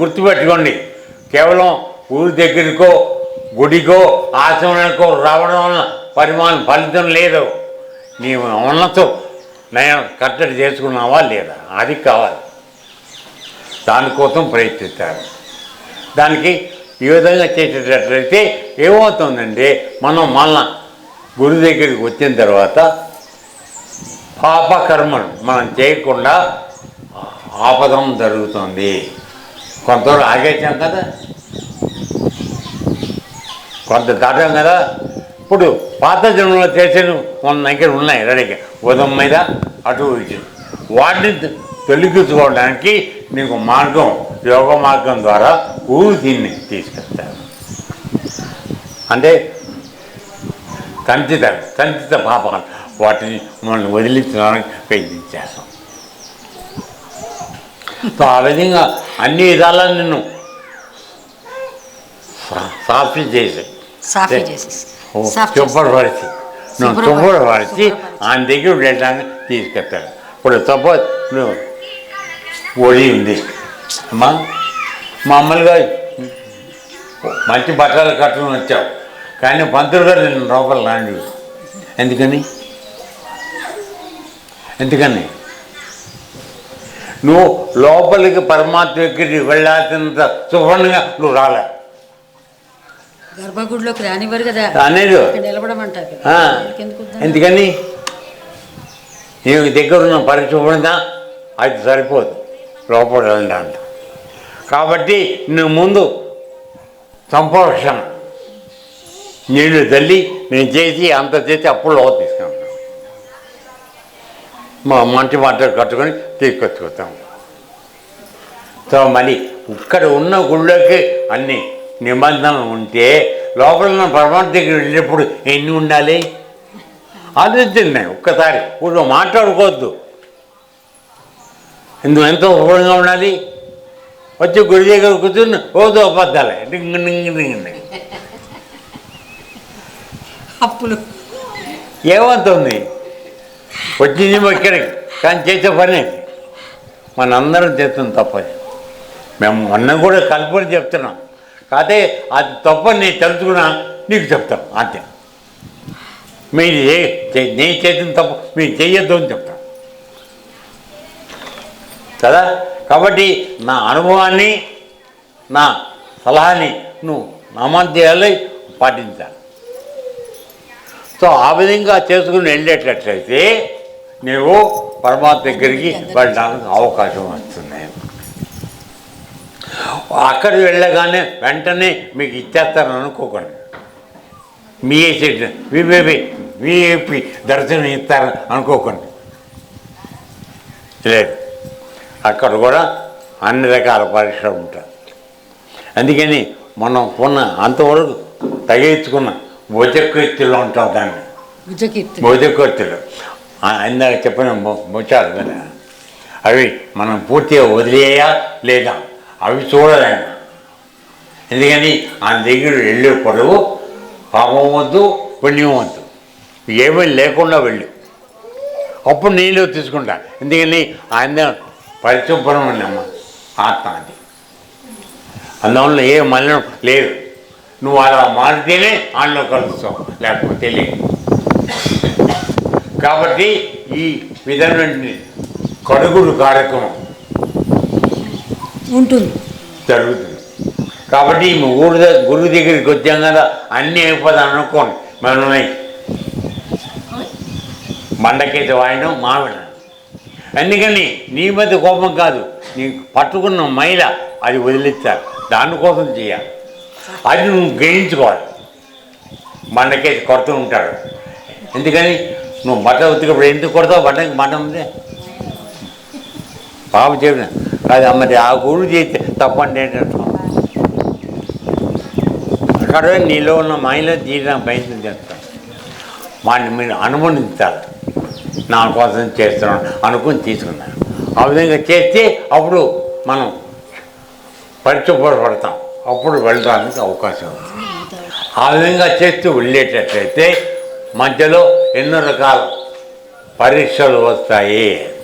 గుర్తుపెట్టుకోండి. కేవలం ఊరి దగ్గరికో గుడికో ఆశ్రమానికో రావడం వల్ల పరిమాణం ఫలితం లేదు. నీ ఉన్నతో నేను కట్టడి చేసుకున్నావా లేదా? అది కావాలి. దానికోసం ప్రయత్నిస్తారు. దానికి ఈ విధంగా చేసేటట్లయితే ఏమవుతుందంటే మనం మళ్ళా గురి దగ్గరికి వచ్చిన తర్వాత పాపకర్మను మనం చేయకుండా ఆపదం జరుగుతుంది. కొంతవరకు ఆగేసాం కదా. కొంత దాటాం కదా. ఇప్పుడు పాత జన్మలో చేసిన మన దగ్గర ఉన్నాయి రెడీగా ఉదయం మీద అటు ఇటు. వాటిని తొలగించుకోవడానికి నీకు మార్గం యోగ మార్గం ద్వారా ఊరు దీన్ని తీసుకెళ్తారు అంటే కంచిత కంచిత పాపాలు వాటిని మనల్ని వదిలించడానికి ప్రయత్నించేస్తాం. ఆ విధంగా అన్ని విధాలా నిన్ను సాఫీ చేసి. సాఫీ పరిచి నువ్వు తుప్పడు పరిచి. ఆయన దగ్గర వెళ్ళడానికి తీసుకెళ్తాడు. ఇప్పుడు సపోజ్ నువ్వు ఒడి ఉంది. అమ్మా మామూలుగా మంచి బట్టలు కట్టుకుని వచ్చావు. కానీ పంతులు గారు నేను లోపల రాండి ఎందుకని? ఎందుకని? నువ్వు లోపలికి పరమాత్మ దగ్గరికి వెళ్ళాల్సినంత సువర్ణంగా నువ్వు రాలే. గర్భగుడిలోకి రానివ్వరు కదా. అనేది నిలబడమంటారు? ఎందుకని? నీకు దగ్గర ఉన్న పరిశుభ్రంగా అది సరిపోదు. లోపల వెళ్ళడానికి కాబట్టి నువ్వు ముందు సంపోషణ నీళ్ళు తల్లి నేను చేసి అంత చేసి అప్పుడు లోపల తీసుకుంటాను మా మంచి మాటలు కట్టుకొని తీసుకొచ్చుకుంటాం. సో మరి ఇక్కడ ఉన్న గుళ్ళోకి అన్ని నిబంధనలు ఉంటే లోపల ఉన్న పరమాత్మ దగ్గర వెళ్ళినప్పుడు ఎన్ని ఉండాలి? ఆలోచించండి. ఒక్కసారి ఇప్పుడు మాట్లాడుకోవద్దు. ఇందులో ఎంతో శుభ్రంగా ఉండాలి. వచ్చి గుడి దగ్గర కూర్చుని ఓదో అబద్ధాలే డింగ్ డింగ్ డింగ్. అప్పులు. ఏమవుతుంది? వచ్చింది ఇక్కడికి. కానీ చేసే పని మనందరం చేస్తుంది తప్పది మేము మొన్న కూడా కలుపుని చెప్తున్నాం. కాదే అది తప్పని నేను తెలుసుకున్నా నీకు చెప్తాం. అంతే. మీరు ఏ చే- నేను చేసిన తప్పు మీరు చెయ్యొద్దు అని చెప్తాం. కదా? కాబట్టి నా అనుభవాన్ని నా సలహాని నువ్వు నామాధ్యాయాలు పాటించాలి. సో ఆ విధంగా చేసుకుని వెళ్ళేటట్లయితే నీవు పరమాత్మ దగ్గరికి వెళ్ళడానికి అవకాశం వస్తుంది అక్కడ వెళ్ళగానే వెంటనే మీకు ఇచ్చేస్తారని అనుకోకండి మీ వివేపి విఐపి దర్శనం ఇస్తారని అనుకోకండి లేదు అక్కడ కూడా అన్ని రకాల పరీక్షలు ఉంటాయి అందుకని మనం ఉన్న అంతవరకు తగ్గించుకున్న భుజకీర్తిలో ఉంటాం దాన్ని భుజకీర్తి భుజకీర్తులు ఇందాక చెప్పిన ముచ్చారు కదా. అవి మనం పూర్తిగా వదిలేయా లేదా? అవి చూడలేము. ఎందుకని? ఆ దగ్గర వెళ్ళే పొడవు పాపం వద్దు పుణ్యం వద్దు. ఏమీ లేకుండా వెళ్ళు. అప్పుడు నీళ్ళు తీసుకుంటా. ఎందుకని? ఆయన పరిశుభ్రం ఆత్మ అది. అందువల్ల ఏ మలినం లేదు. నువ్వు అలా మారితేనే ఆయనలో కలుస్తావు. లేకపోతే లేదు. కాబట్టి ఈ విధమైన కడుగుడు కార్యక్రమం ఉంటుంది. జరుగుతుంది. కాబట్టి మీ ఊరి గురువు దగ్గరికి వచ్చాం కదా అన్నీ అయిపోతాను అనుకోండి. మనమే మండకేత వాయడం మావిడ అందుకని నీ మధ్య కోపం కాదు. నీ పట్టుకున్న మైల అది వదిలిస్తారు. దానికోసం చేయాలి. అది నువ్వు గ్రహించుకోవాలి. మండకేసి కొడుతూ ఉంటాడు. ఎందుకని? నువ్వు బట్టలు ఉతికప్పుడు ఎందుకు కొడతావు? బట్టకి మటం ఉంది. పాప చెప్పిన కాదు మరి ఆ గురువు చేస్తే తప్పండి ఏంటంటే అక్కడ నీలో ఉన్న మైలో తీయడానికి ప్రయత్నం చేస్తాం వాడిని మీరు అనుమతించాలి. నా కోసం చేస్తున్నాను అనుకుని తీసుకున్నాను. ఆ విధంగా చేస్తే అప్పుడు మనం పరిశుభ్రపడతాం అప్పుడు వెళ్ళడానికి అవకాశం ఉంది. ఆ విధంగా చేస్తూ వెళ్ళేటట్లయితే మధ్యలో ఎన్నో రకాల పరీక్షలు వస్తాయి.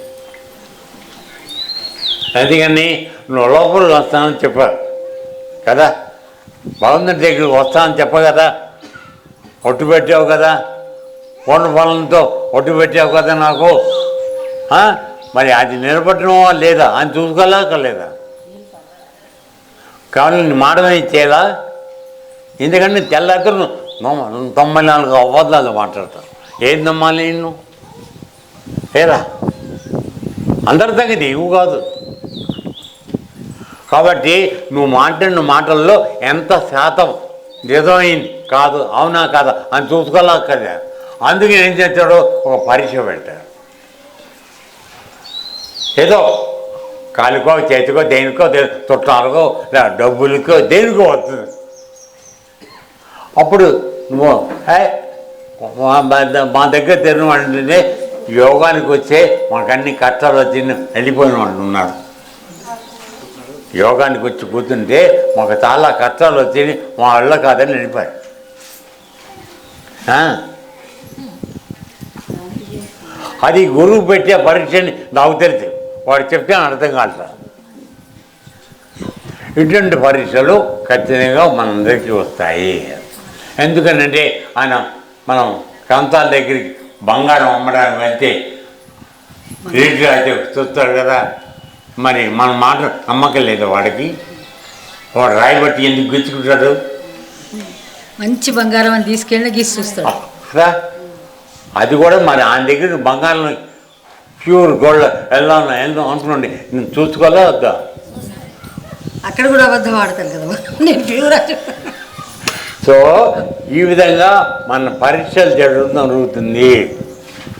అందుకని నువ్వు లోపలికి వస్తానని చెప్ప కదా? భగవంతుడి దగ్గరికి వస్తానని చెప్ప కదా? ఒట్టు పెట్టావు కదా? పండు పనులతో ఒట్టు పెట్టావు కదా నాకు? మరి అది నిలబెట్టడమా లేదా? అని చూసుకోలేకలేదా కానీ నీ మాటమే ఇచ్చేలా ఎందుకంటే తెల్లారు తొంభై నాలుగు అబద్ధాలు మాట్లాడతాను ఏం నమ్మాలి నిన్ను? ఏరా? అందరి తగ్గది ఇవి కాదు. కాబట్టి నువ్వు మాట్లాడిన మాటల్లో ఎంత శాతం నిజమైంది కాదు అవునా కాదా అని చూసుకోలేకదా అందుకే ఏం చేస్తాడు ఒక పరీక్ష పెడతాడు. ఏదో కాలుకో చేతికో దేనికో దే- చుట్టాలకో లేదా డబ్బులకో దేనికో వస్తుంది. అప్పుడు నువ్వు "హే, మా మా- దగ్గర తిరిగిన అంటే యోగానికి వచ్చే మాకన్నీ కష్టాలు వచ్చి వెళ్ళిపోయిన వాళ్ళు ఉన్నారు యోగానికి వచ్చి కూర్చుంటే మాకు చాలా కష్టాలు వచ్చి మా వాళ్ళ కాదని వెళ్ళిపోయారు. అది గురువు పెట్టే పరీక్షని నాకు తెలుసు. వాడు చెప్తే అర్థం కాదు ఇటువంటి పరీక్షలు ఖచ్చితంగా మనందరికీ వస్తాయి. ఎందుకనంటే ఆయన మనం కంతాల దగ్గరికి బంగారం అమ్మడానికి వెళ్తే రేట్లు అయితే చూస్తాడు కదా. మరి మన మాట నమ్మకం లేదు వాడికి. వాడు రాయబట్టి ఎందుకు గుచ్చుకుంటాడు? మంచి బంగారం అని తీసుకెళ్ళి గీసి చూస్తాడు. కదా? అది కూడా మరి ఆయన దగ్గర బంగారం ప్యూర్ గోల్డ్ వెళ్దాం వెళ్దాం అంటున్నాండి నేను చూసుకోలే వద్దా? అక్కడ కూడా అబద్ధం ఆడతాను కదా. నేను ప్యూర్ సో ఈ విధంగా మన పరీక్షలు జరగడం జరుగుతుంది.